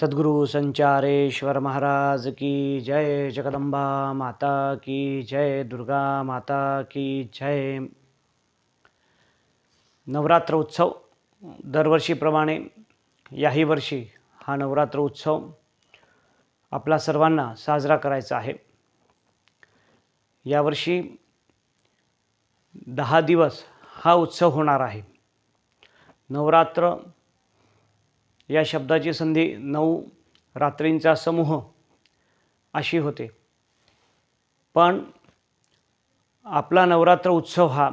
सद्गुरु संचारेश्वर महाराज की जय जगदंबा माता की जय दुर्गा माता की जय। नवरात्र उत्सव दरवर्षीप्रमाणे याही वर्षी हा नवरात्र उत्सव आपला सर्वांना साजरा करायचा आहे. यावर्षी दहा दिवस हा उत्सव होणार आहे. नवरात्र या शब्दाची संधी नऊ रात्रींचा समूह अशी होते. पण आपला नवरात्र उत्सव हा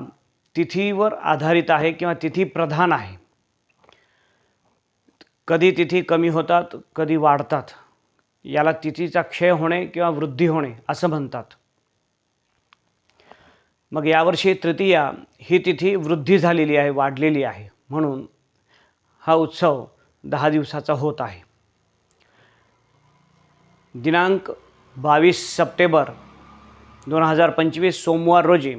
तिथीवर आधारित आहे किंवा तिथी प्रधान आहे. कधी तिथी कमी होतात कधी वाढतात. याला तिथीचा क्षय होणे किंवा वृद्धी होणे असं म्हणतात. मग यावर्षी तृतीया ही तिथी वृद्धी झालेली आहे वाढलेली आहे. म्हणून हा उत्सव दहा दिवसाचा होत आहे. दिनांक बावीस सप्टेंबर दोन हजार पंचवीस सोमवार रोजी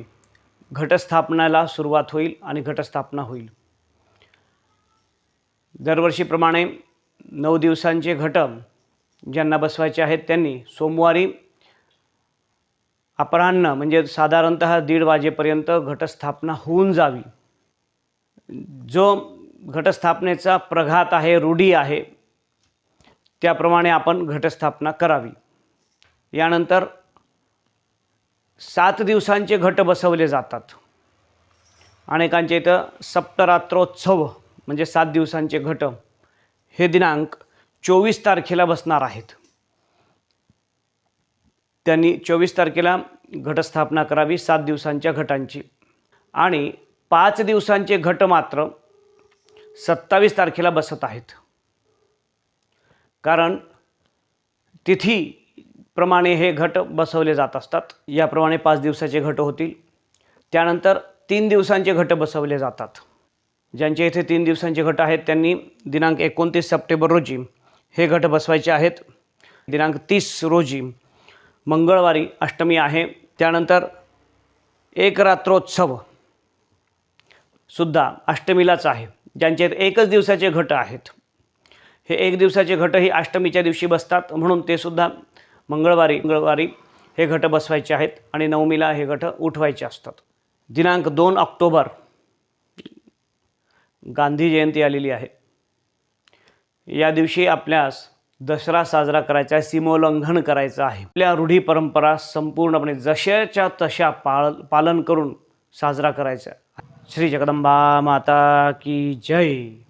घटस्थापनाला सुरुवात होईल आणि घटस्थापना होईल. दरवर्षीप्रमाणे नऊ दिवसांचे घट ज्यांना बसवायचे आहेत त्यांनी सोमवारी अपराह्न म्हणजे साधारणत दीड वाजेपर्यंत घटस्थापना होऊन जावी. जो घटस्थापनेचा प्रघात आहे रूढी आहे त्याप्रमाणे आपण घटस्थापना करावी. यानंतर सात दिवसांचे घट बसवले जातात. अनेकांच्या इथं सप्तरात्रोत्सव म्हणजे सात दिवसांचे घट हे दिनांक चोवीस तारखेला बसणार आहेत. त्यांनी चोवीस तारखेला घटस्थापना करावी सात दिवसांच्या घटांची. आणि पाच दिवसांचे घट मात्र सत्तावीस तारखेला बसत आहेत. कारण तिथीप्रमाणे हे घट बसवले जात असतात. याप्रमाणे पाच दिवसाचे घट होतील. त्यानंतर तीन दिवसांचे घट बसवले जातात. ज्यांच्या इथे तीन दिवसांचे घट आहेत त्यांनी दिनांक एकोणतीस सप्टेंबर रोजी हे घट बसवायचे आहेत. दिनांक तीस रोजी मंगळवारी अष्टमी आहे. त्यानंतर एक रात्रोत्सव सुद्धा अष्टमीलाच आहे. ज्यांचे एकच दिवसाचे घट आहेत. हे एक दिवसाचे घट ही अष्टमीच्या दिवशी बसतात म्हणून ते सुद्धा मंगळवारी मंगळवारी हे घट बसवायचे आहेत आणि नवमीला हे घट उठवायचे असतात. दिनांक दोन ऑक्टोबर गांधी जयंती आलेली आहे. या दिवशी आपल्यास दसरा साजरा करायचा आहे सीमोल्लंघन करायचं आहे. आपल्या रूढी परंपरा संपूर्णपणे जशाच्या तशा पाळ पालन करून साजरा करायचा आहे. श्री जगदंबा माता की जय।